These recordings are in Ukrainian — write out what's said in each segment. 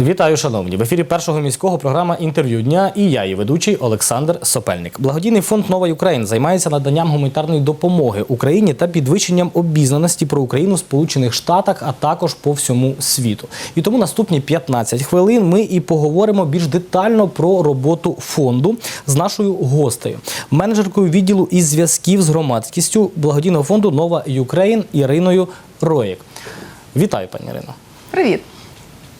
Вітаю, шановні! В ефірі першого міського програма інтерв'ю дня і я, її ведучий Олександр Сопельник. Благодійний фонд Нова Україна займається наданням гуманітарної допомоги Україні та підвищенням обізнаності про Україну в Сполучених Штатах, а також по всьому світу. І тому наступні 15 хвилин ми і поговоримо більш детально про роботу фонду з нашою гостею, менеджеркою відділу із зв'язків з громадськістю благодійного фонду Нова Україн Іриною Роєк. Вітаю, пані Ірино. Привіт.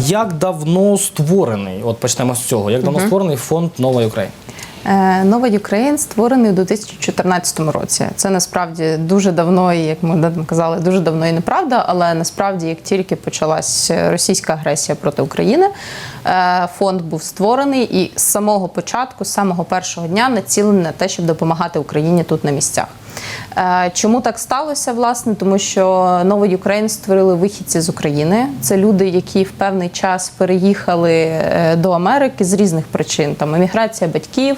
Як давно створений? От почнемо з цього. Як давно створений фонд Нова Україна? Е, Нова Україн створений у 2014 році. Це насправді дуже давно, і як ми казали, дуже давно і неправда. Але насправді, як тільки почалась російська агресія проти України, е, фонд був створений і з самого початку, з самого першого дня, націлений на те, щоб допомагати Україні тут на місцях. Е, Чому так сталося? Власне, тому що Нова Україн створили вихідці з України. Це люди, які в певний час переїхали е, до Америки з різних причин. Там еміграція батьків,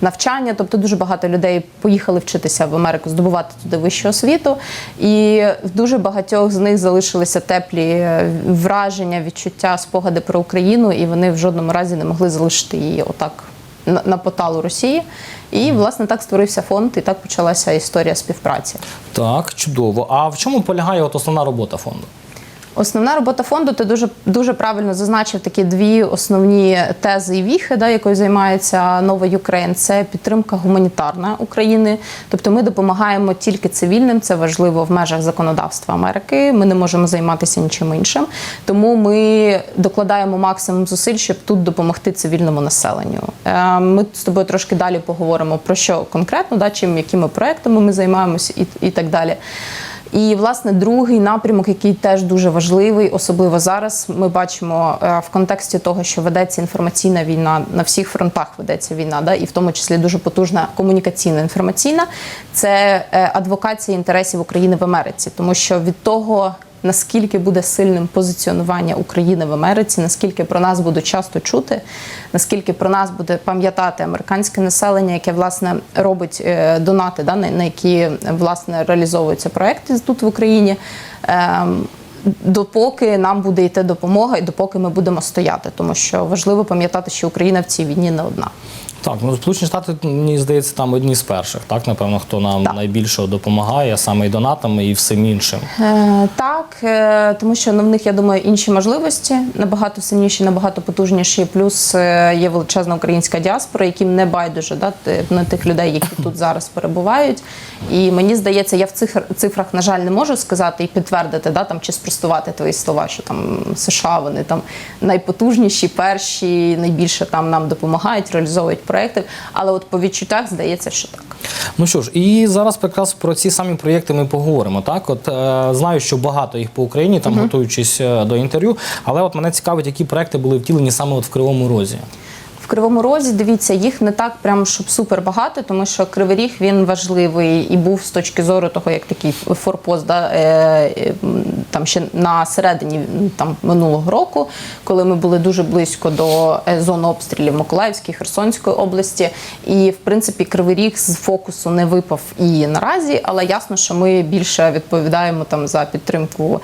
навчання. Тобто дуже багато людей поїхали вчитися в Америку, здобувати туди вищу освіту. І в дуже багатьох з них залишилися теплі е, враження, відчуття, спогади про Україну, і вони в жодному разі не могли залишити її отак на поталу Росії. І власне так створився фонд, і так почалася історія співпраці. Так, чудово. А в чому полягає от основна робота фонду? Основна робота фонду, ти дуже дуже правильно зазначив такі дві основні тези і віхи, да, якою займається Нова Україн. Це підтримка гуманітарна України. Тобто ми допомагаємо тільки цивільним, це важливо в межах законодавства Америки. Ми не можемо займатися нічим іншим. Тому ми докладаємо максимум зусиль, щоб тут допомогти цивільному населенню. Е, Ми з тобою трошки далі поговоримо про що конкретно, да, чим якими проектами ми займаємося і, і так далі. І власне другий напрямок, який теж дуже важливий, особливо зараз, ми бачимо е, в контексті того, що ведеться інформаційна війна на всіх фронтах ведеться війна, да, і в тому числі дуже потужна комунікаційна інформаційна, це е, адвокація інтересів України в Америці, тому що від того. Наскільки буде сильним позиціонування України в Америці, наскільки про нас будуть часто чути, наскільки про нас буде пам'ятати американське населення, яке власне робить е, донати, да, на, які власне реалізовуються проекти тут в Україні. Ем, Допоки нам буде йти допомога, і допоки ми будемо стояти, тому що важливо пам'ятати, що Україна в цій війні не одна. Так, ну Сполучені Штати, мені здається, там одні з перших, так, напевно, хто нам Так. найбільше допомагає, саме і донатами, і всім іншим. Е, так, е, тому що ну, в них, я думаю, інші можливості набагато сильніші, набагато потужніші. Плюс е, є величезна українська діаспора, яким не байдуже да, на тих людей, які тут зараз перебувають. І мені здається, я в цих цифрах, на жаль, не можу сказати і підтвердити, да, там, чи спростувати твої слова, що там США вони там найпотужніші, перші, найбільше там нам допомагають, реалізовують проекти. Але от по відчуттях здається, що так. Ну що ж, і зараз якраз про ці самі проєкти ми поговоримо. Так, от е, знаю, що багато їх по Україні, там готуючись е, до інтерв'ю, але от мене цікавить, які проекти були втілені саме от в Кривому Розі. В Кривому Розі, дивіться, їх не так прям щоб супер багато, тому що Кривий Ріг він важливий і був з точки зору того, як такий форпост, да, е, е, там ще на середині там минулого року, коли ми були дуже близько до е, зон обстрілів Миколаївської, Херсонської області. І в принципі Кривий Ріг з фокусу не випав і наразі, але ясно, що ми більше відповідаємо там за підтримку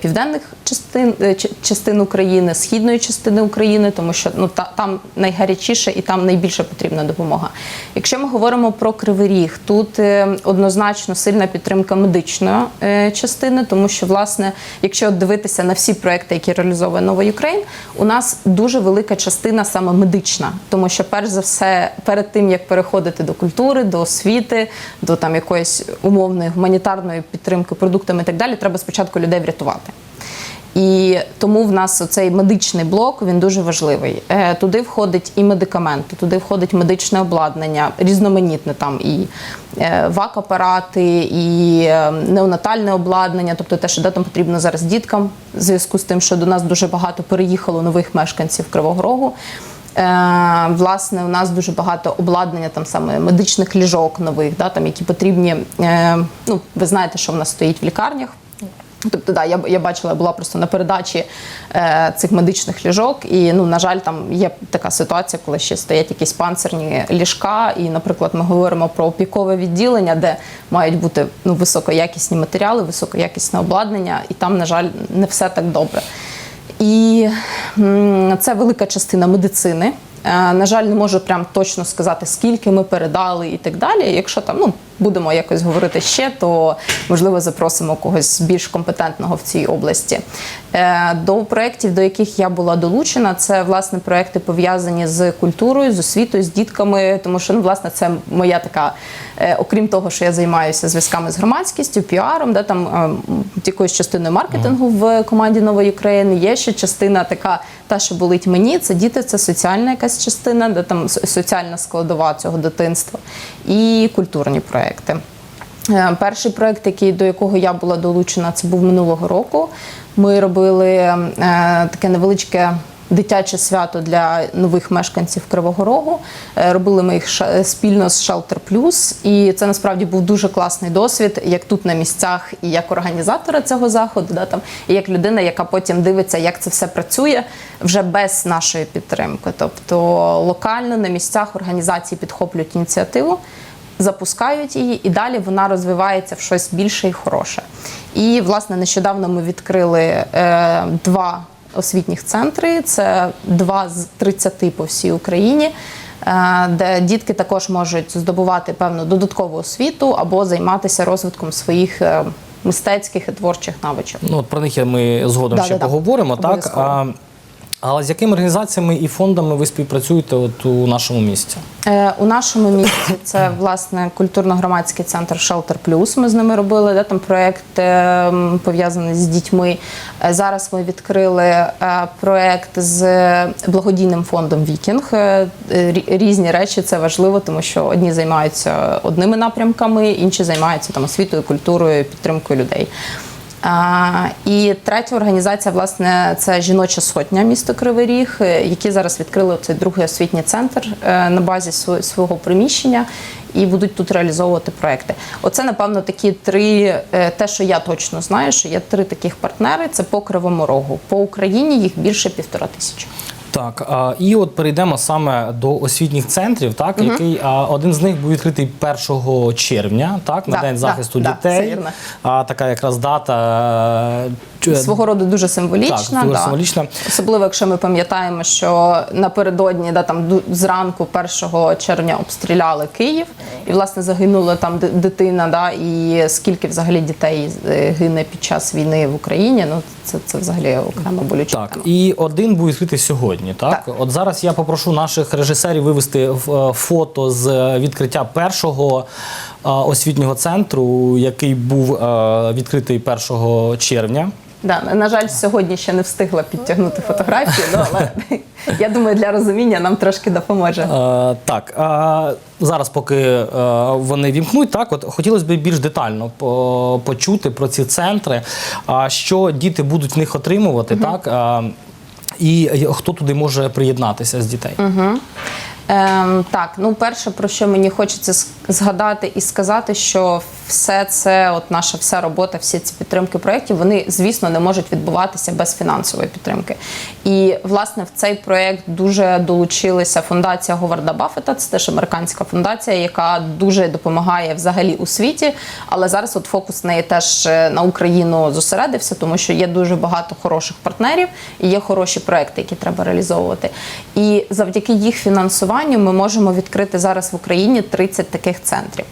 південних частин частин України, східної частини України, тому що ну та там найгарячіше і там найбільше потрібна допомога. Якщо ми говоримо про Кривий Ріг, тут е, однозначно сильна підтримка медичної е, частини, тому що власне, якщо дивитися на всі проекти, які реалізовує Нова Україн, у нас дуже велика частина саме медична, тому що перш за все, перед тим як переходити до культури, до освіти, до там якоїсь умовної гуманітарної підтримки продуктами і так далі, треба спочатку людей врятувати. І тому в нас цей медичний блок він дуже важливий. Е, Туди входить і медикаменти, туди входить медичне обладнання, різноманітне там і е, ВАК-апарати, і е, неонатальне обладнання, тобто те, що де там потрібно зараз діткам, в зв'язку з тим, що до нас дуже багато переїхало нових мешканців Кривого Рогу. Власне, у нас дуже багато обладнання, там саме медичних ліжок нових, да, там, які потрібні. Ну, ви знаєте, що в нас стоїть в лікарнях. Тобто, да, я, я бачила, я була просто на передачі е, цих медичних ліжок, і ну, на жаль, там є така ситуація, коли ще стоять якісь панцирні ліжка. І, наприклад, ми говоримо про опікове відділення, де мають бути ну, високоякісні матеріали, високоякісне обладнання, і там, на жаль, не все так добре. І це велика частина медицини. Е, На жаль, не можу прям точно сказати, скільки ми передали і так далі. Якщо там ну будемо якось говорити ще, то можливо запросимо когось більш компетентного в цій області. Е, До проєктів, до яких я була долучена, це власне проекти пов'язані з культурою, з освітою, з дітками, тому що ну власне це моя така, е, окрім того, що я займаюся зв'язками з громадськістю, піаром, де там е, якоюсь частиною маркетингу в команді Нової України. Є ще частина така, та що болить мені. Це діти, це соціальна якась частина, де там соціальна складова цього дитинства і культурні проекти. Е, Перший проект, який до якого я була долучена, це був минулого року. Ми робили е, таке невеличке. Дитяче свято для нових мешканців Кривого Рогу. Е, Робили ми їх спільно з Shelter Plus. І це насправді був дуже класний досвід, як тут на місцях, і як організатора цього заходу, да, там, і як людина, яка потім дивиться, як це все працює вже без нашої підтримки. Тобто локально на місцях організації підхоплюють ініціативу запускають її, і далі вона розвивається в щось більше і хороше. І, власне, нещодавно ми відкрили е, два освітніх центри. Це два з 30 по всій Україні. е, Де дітки також можуть здобувати певну додаткову освіту або займатися розвитком своїх е, мистецьких і творчих навичок. Ну, от про них ми згодом ще Да-да-да. поговоримо, так? Обов'язково. Але з якими організаціями і фондами ви співпрацюєте от у нашому місті? Е, У нашому місті це власне культурно-громадський центр Shelter Plus. Ми з ними робили де там проєкт е, пов'язаний з дітьми. Е, Зараз ми відкрили е, проєкт з благодійним фондом Вікінг. Е, рі- Різні речі це важливо, тому що одні займаються одними напрямками, інші займаються там освітою, культурою, підтримкою людей. І третя організація, власне, це жіноча сотня місто Кривий Ріг, е, які зараз відкрили цей другий освітній центр е, на базі сво- свого приміщення і будуть тут реалізовувати проекти. Оце, напевно, такі три, е, те, що я точно знаю, що є три таких партнери. Це по Кривому Рогу. По Україні їх більше півтора тисячі. Так, а, і от перейдемо саме до освітніх центрів, так, який а, один з них був відкритий 1 червня, так, на Да, День захисту да, дітей. Да, а, така якраз дата. Е, Свого роду дуже символічна. Так, дуже да. символічна. Особливо, якщо ми пам'ятаємо, що напередодні, да, там зранку 1 червня обстріляли Київ, і власне загинула там дитина. Да, і скільки взагалі дітей е, гине під час війни в Україні. Ну це, це взагалі окрема болюча Так, тема. і один був відкритий сьогодні. Так? Так. от зараз я попрошу наших режисерів вивести е, фото з відкриття першого освітнього центру, який був відкритий 1 червня. Да, на- на жаль, сьогодні ще не встигла підтягнути фотографію, ну, але я думаю, для розуміння нам трошки допоможе. Е, так, зараз, поки е, вони вімкнуть, так от хотілося б більш детально по- почути про ці центри, а що діти будуть в них отримувати, так і хто туди може приєднатися з дітей. Ем, так, ну перше, про що мені хочеться згадати і сказати, що все це, от наша вся робота, всі ці підтримки проєктів, вони, звісно, не можуть відбуватися без фінансової підтримки. І власне в цей проєкт дуже долучилася фундація Говарда Баффета, це теж американська фундація, яка дуже допомагає взагалі у світі. Але зараз от фокус неї теж е, на Україну зосередився, тому що є дуже багато хороших партнерів і є хороші проекти, які треба реалізовувати. І завдяки їх фінансуванню ми можемо відкрити зараз в Україні 30 таких центрів.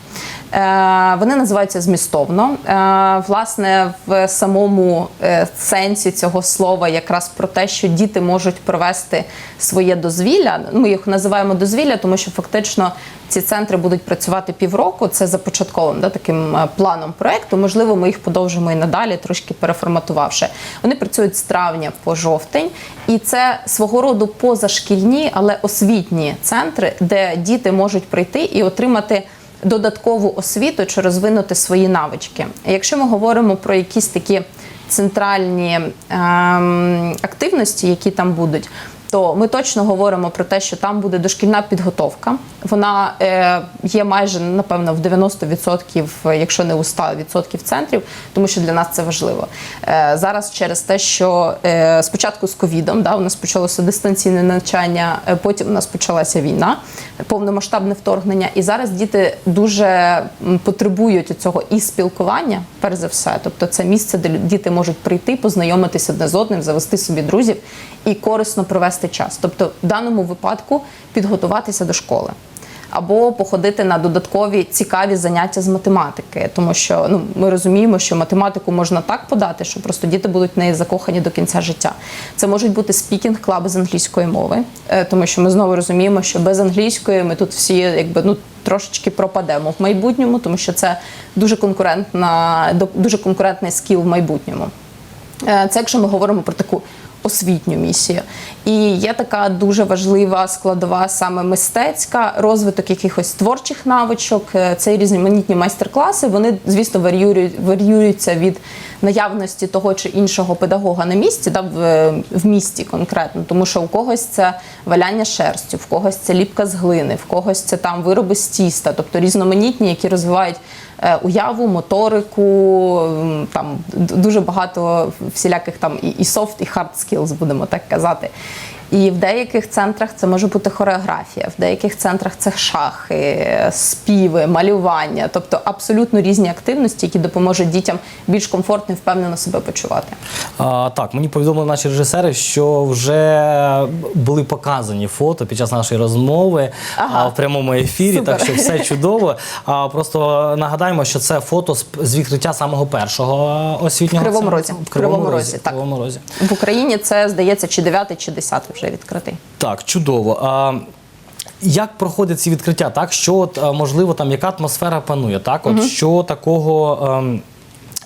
Е, Вони називаються змістовно. Е, Власне, в самому е, сенсі цього слова якраз про те, що діти можуть провести своє дозвілля. Ми їх називаємо дозвілля, тому що фактично ці центри будуть працювати півроку. Це започатковим да, таким планом проекту. Можливо, ми їх подовжимо і надалі, трошки переформатувавши. Вони працюють з травня по жовтень, і це свого роду позашкільні, але освітні центри, де діти можуть прийти і отримати. Додаткову освіту чи розвинути свої навички. Якщо ми говоримо про якісь такі центральні ем, активності, які там будуть, то ми точно говоримо про те, що там буде дошкільна підготовка. Вона е, є майже напевно в 90%, якщо не у 100% центрів, тому що для нас це важливо. Е, зараз через те, що е, спочатку з ковідом, да, у нас почалося дистанційне навчання, потім у нас почалася війна, повномасштабне вторгнення, і зараз діти дуже потребують цього і спілкування, перш за все. Тобто, це місце, де діти можуть прийти, познайомитися одне з одним, завести собі друзів і корисно провести час. Тобто, в даному випадку підготуватися до школи. Або походити на додаткові цікаві заняття з математики, тому що ну ми розуміємо, що математику можна так подати, що просто діти будуть в неї закохані до кінця життя. Це можуть бути спікінг клаби з англійської мови, е, тому що ми знову розуміємо, що без англійської ми тут всі якби ну трошечки пропадемо в майбутньому, тому що це дуже конкурентна, дуже конкурентний скіл в майбутньому. Е, Це якщо ми говоримо про таку освітню місію. І є така дуже важлива складова саме мистецька, розвиток якихось творчих навичок. Е, Це різноманітні майстер-класи. Вони, звісно, варіюють, варіюються від наявності того чи іншого педагога на місці, да, в, в місті конкретно. Тому що у когось це валяння шерстю, в когось це ліпка з глини, в когось це там вироби з тіста, тобто різноманітні, які розвивають е, уяву, моторику, там дуже багато всіляких там і, soft, і хард скілз, будемо так казати. І в деяких центрах це може бути хореографія, в деяких центрах це шахи, співи, малювання, тобто абсолютно різні активності, які допоможуть дітям більш комфортно і впевнено себе почувати. А, так, мені повідомили наші режисери, що вже були показані фото під час нашої розмови Ага. а, в прямому ефірі, Супер. так що все чудово. А, просто нагадаємо, що це фото з, відкриття самого першого освітнього В Кривому. Розі. В Кривому, Розі. Так. В Україні це здається чи 9, чи 10 вже відкритий. Так, чудово. А, як проходять ці відкриття? Так, що от, можливо, там яка атмосфера панує? Так, от що такого. ем,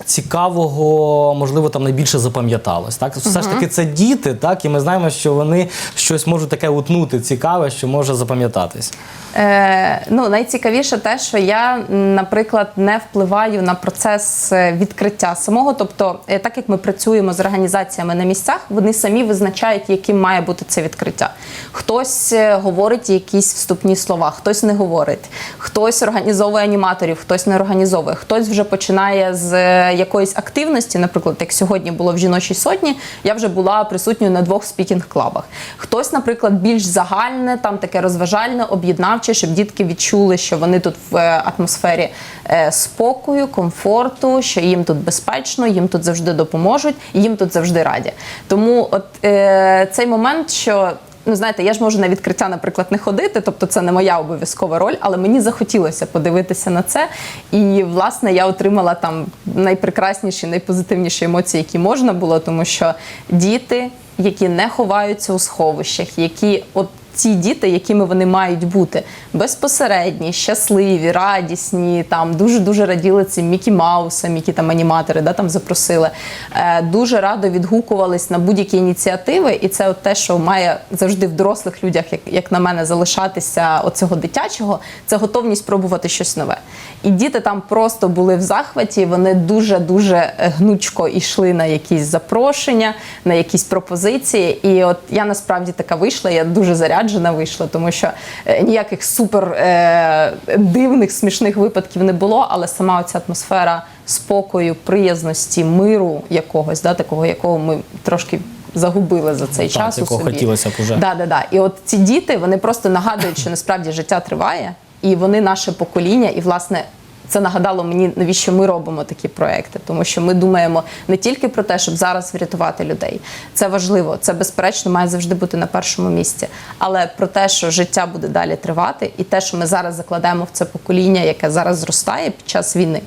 Цікавого, можливо, там найбільше запам'яталось. Так, все ж таки, це діти, так, і ми знаємо, що вони щось можуть таке утнути цікаве, що може запам'ятатись. Е, ну, найцікавіше те, що я, наприклад, не впливаю на процес е, відкриття самого. Тобто, е, так як ми працюємо з організаціями на місцях, вони самі визначають, яким має бути це відкриття. Хтось е, говорить якісь вступні слова, хтось не говорить, хтось організовує аніматорів, хтось не організовує, хтось вже починає з якоїсь активності. Наприклад, як сьогодні було в жіночій сотні, я вже була присутньою на двох спікінг-клабах. Хтось, наприклад, більш загальне, там таке розважальне, об'єднавче, щоб дітки відчули, що вони тут в е, атмосфері е, спокою, комфорту, що їм тут безпечно, їм тут завжди допоможуть, і їм тут завжди раді. Тому, от е, цей момент, що Ну, знаєте, я ж можу на відкриття, наприклад, не ходити, тобто це не моя обов'язкова роль, але мені захотілося подивитися на це. І власне я отримала там найпрекрасніші, найпозитивніші емоції, які можна було, тому що діти, які не ховаються у сховищах, які от ті діти, якими вони мають бути безпосередні, щасливі, радісні, там дуже дуже раділи цим Мікі Маусам, які там аніматори да, там запросили. Е, дуже радо відгукувались на будь-які ініціативи, і це от те, що має завжди в дорослих людях, як, як на мене, залишатися оцього дитячого, це готовність пробувати щось нове. І діти там просто були в захваті. Вони дуже дуже гнучко йшли на якісь запрошення, на якісь пропозиції. І от я насправді така вийшла. Я дуже заряджена вийшла, тому що е, ніяких супер е, дивних смішних випадків не було, але сама оця атмосфера спокою, приязності, миру якогось, да, такого, якого ми трошки. Загубили за цей Так, час у собі. хотілося б уже. Да, да, да. І от ці діти вони просто нагадують, що насправді життя триває, і вони наше покоління, і власне. Це нагадало мені, навіщо ми робимо такі проекти, тому що ми думаємо не тільки про те, щоб зараз врятувати людей. Це важливо, це безперечно має завжди бути на першому місці. Але про те, що життя буде далі тривати, і те, що ми зараз закладаємо в це покоління, яке зараз зростає під час війни,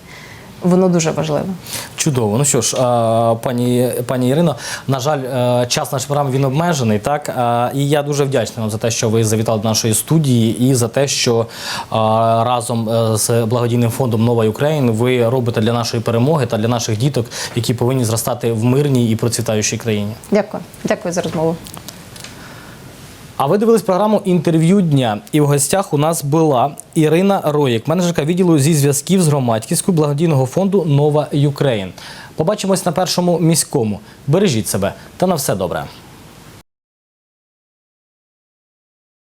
воно дуже важливе. Чудово. Ну що ж, пані, пані Ірино, на жаль, е, час нашої програми він обмежений, так? І я дуже вдячний вам за те, що ви завітали до нашої студії, і за те, що разом е, з благодійним фондом Нова Україна ви робите для нашої перемоги та для наших діток, які повинні зростати в мирній і процвітаючій країні. Дякую, дякую за розмову. А ви дивились програму інтерв'ю дня, і в гостях у нас була Ірина Роєк, менеджерка відділу зі зв'язків з громадськістю благодійного фонду Нова Юкрейн. Побачимось на першому міському. Бережіть себе та на все добре.